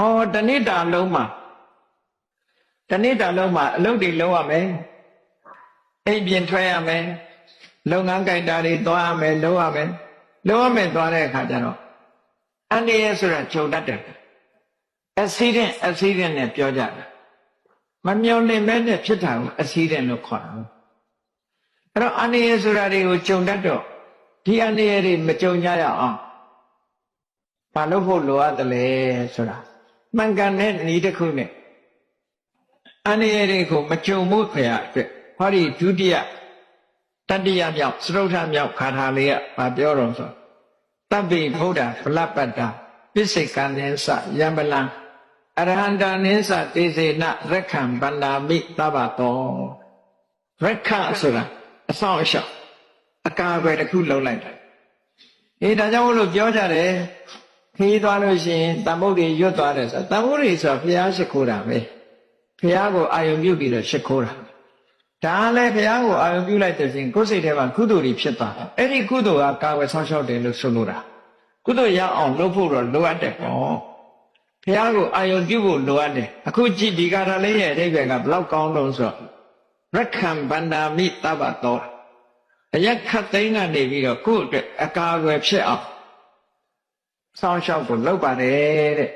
ဟောတဏိတာလုံးမှာတဏိတာလုံးမှာအလုပ်တွေလုပ်ရမယ်အိမ်ပြင်ထွက်ရမယ်လုပ်ငန်းကြိုက်တာတွေသွားရမယ်လုပ်ရမယ်လုပ်ရမယ်သွားတဲ့အခါကျတော့အန္တရာယ်ဆိုတာဂျုံတတ်တယ် accident accident နဲ့ပြောကြတာမမျော်လင့်မဲနဲ့ဖြစ်တာကို accident လို့ခေါ်တာအဲ့တော့အန္တရာယ်ဆိုတာတွေကိုဂျုံတတ်တော့ဒီအန္တရာယ်တွေမကြုံကြရအောင်ဘာလို့ဖို့လိုအပ်တယ်လဲဆိုတာ မှန်ကန်တဲ့ဤတစ်ခုနဲ့အန္တရာယ်တွေကိုမကြုံမှုခရအတွက်ဟောဒီဒုတိယတတိယမြောက်သရုတ်ထမြောက်ခါထာလေးကဘာပြောတော့ဆိုတပ်ပိဗုဒ္ဓဗလပ္ပတ္တပိစိကံနေသယံပလံအရဟန္တာနိသတေစေနရက္ခံဗန္နာမိသဗ္ဗတောရက္ခဆိုတာအဆောင်အရှောက်အကာအကွယ်တစ်ခုလုံးလိုက်တယ်အေးဒါကြောင့်မလို့ပြောကြတယ် ခီးသွားလို့ရှိရင်တန်ဖို့တွေရွတ်သွားတယ်ဆိုတန်ဖို့တွေဆိုဘုရားရှိခိုးတာပဲဘုရားကိုအာယုံပြုပြီးတော့ရှိခိုးတာဒါလည်းဘုရားကိုအာယုံပြုလိုက်တဲ့စဉ်ကိုယ်စိတ်ထဲမှာကုသိုလ်တွေဖြစ်သွားတယ်အဲ့ဒီကုသိုလ်ကကာဝယ်ဆောင်းရှောက်တယ်လို့ဆိုလိုတာကုသိုလ်ရအောင်လုပ်ဖို့တော့လိုအပ်တယ်ပေါ့ဘုရားကိုအာယုံပြုဖို့လိုအပ်တယ်အခုကြည့်ဒီကာထာလေးရဲ့အဓိပ္ပာယ်ကဘလောက်ကောင်းလို့ဆိုတော့ရက္ခံဗန္နာမိတဗ္ဗတောအရက်ခတ်သိမ်းကနေပြီးတော့ကိုယ့်အတွက်အကာအကွယ်ဖြစ်အောင် ဆောင်းရှောက်ကိုလုပ်ပါတယ်တဲ့